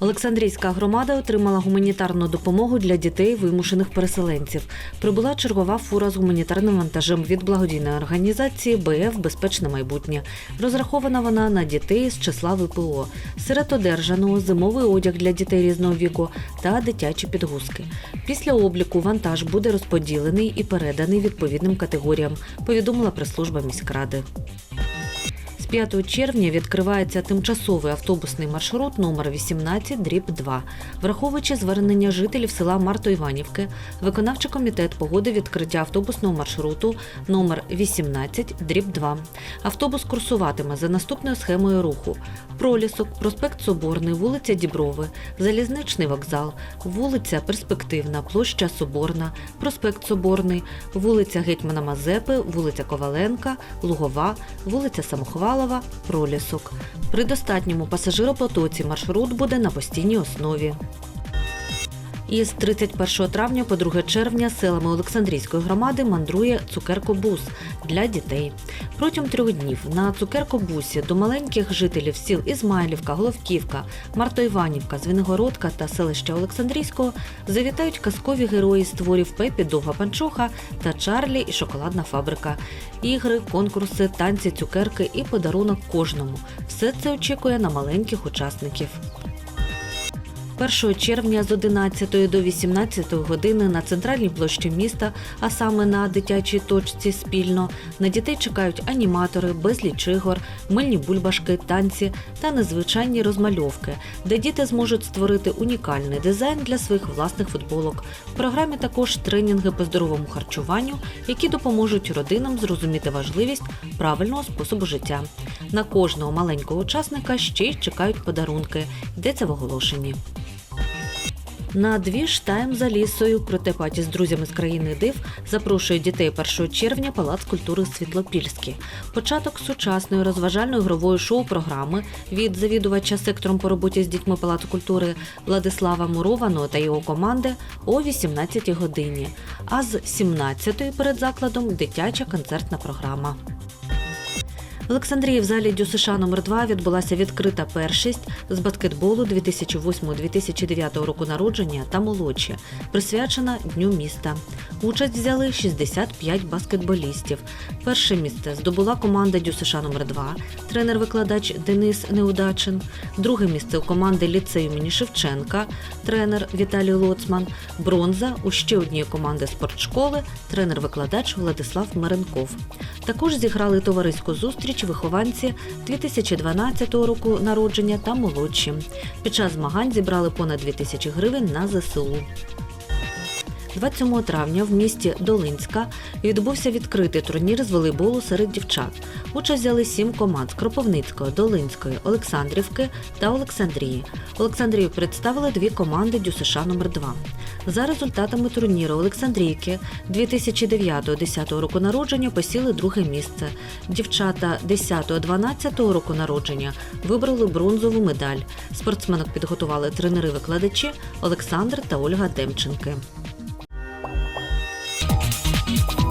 Олександрійська громада отримала гуманітарну допомогу для дітей вимушених переселенців. Прибула чергова фура з гуманітарним вантажем від благодійної організації БФ Безпечне майбутнє. Розрахована вона на дітей з числа ВПО. Серед одержаного зимовий одяг для дітей різного віку та дитячі підгузки. Після обліку вантаж буде розподілений і переданий відповідним категоріям. Повідомила прес-служба міськради. З 5 червня відкривається тимчасовий автобусний маршрут номер 18 дріб 2. Враховуючи звернення жителів села Марто Іванівки, виконавчий комітет погодив відкриття автобусного маршруту номер 18 дріб 2. Автобус курсуватиме за наступною схемою руху: Пролісок, проспект Соборний, вулиця Діброви, Залізничний вокзал, вулиця Перспективна, площа Соборна, проспект Соборний, вулиця Гетьмана Мазепи, вулиця Коваленка, Лугова, вулиця Самохвалова, Пролісок. При достатньому пасажиропотоці маршрут буде на постійній основі. Із 31 травня по 2 червня селами Олександрійської громади мандрує цукеркобус для дітей. Протягом трьох днів на цукеркобусі до маленьких жителів сіл Ізмайлівка, Головківка, Марто-Іванівка, Звенигородка та селища Олександрійського завітають казкові герої з творів Пепі Довга Панчоха та Чарлі і Шоколадна фабрика. Ігри, конкурси, танці, цукерки і подарунок кожному. Все це очікує на маленьких учасників. 1 червня з 11 до 18 години на центральній площі міста, а саме на дитячій точці спільно, на дітей чекають аніматори, безліч ігор, мильні бульбашки, танці та незвичайні розмальовки, де діти зможуть створити унікальний дизайн для своїх власних футболок. В програмі також тренінги по здоровому харчуванню, які допоможуть родинам зрозуміти важливість правильного способу життя. На кожного маленького учасника ще й чекають подарунки. Йдеться в оголошенні. На дві ж тайм за лісою протепаті з друзями з країни див запрошує дітей 1 червня Палац культури Світлопільський. Початок сучасної розважальної ігрової шоу-програми від завідувача сектором по роботі з дітьми Палацу культури Владислава Мурованого та його команди о 18 годині. А з 17 перед закладом дитяча концертна програма. Олександрії в залі ДЮСШ номер 2 відбулася відкрита першість з баскетболу 2008-2009 року народження та молодші, присвячена Дню міста. Участь взяли 65 баскетболістів. Перше місце здобула команда ДЮСШ номер 2 тренер-викладач Денис Неудачин. Друге місце у команди ліцею імені Шевченка, тренер Віталій Лоцман. Бронза у ще однієї команди спортшколи, тренер-викладач Владислав Меренков. Також зіграли товариську зустріч вихованці 2012 року народження та молодші. Під час змагань зібрали понад 2 тисячі гривень на ЗСУ. 27 травня в місті Долинська відбувся відкритий турнір з волейболу серед дівчат. Участь взяли сім команд з Кропивницької, Долинської, Олександрівки та Олександрії. Олександрію представили дві команди ДЮСШ номер 2 За результатами турніру Олександрійки 2009-10 року народження посіли друге місце. Дівчата 10-12 року народження вибрали бронзову медаль. Спортсменок підготували тренери-викладачі Олександр та Ольга Демченки. Bye.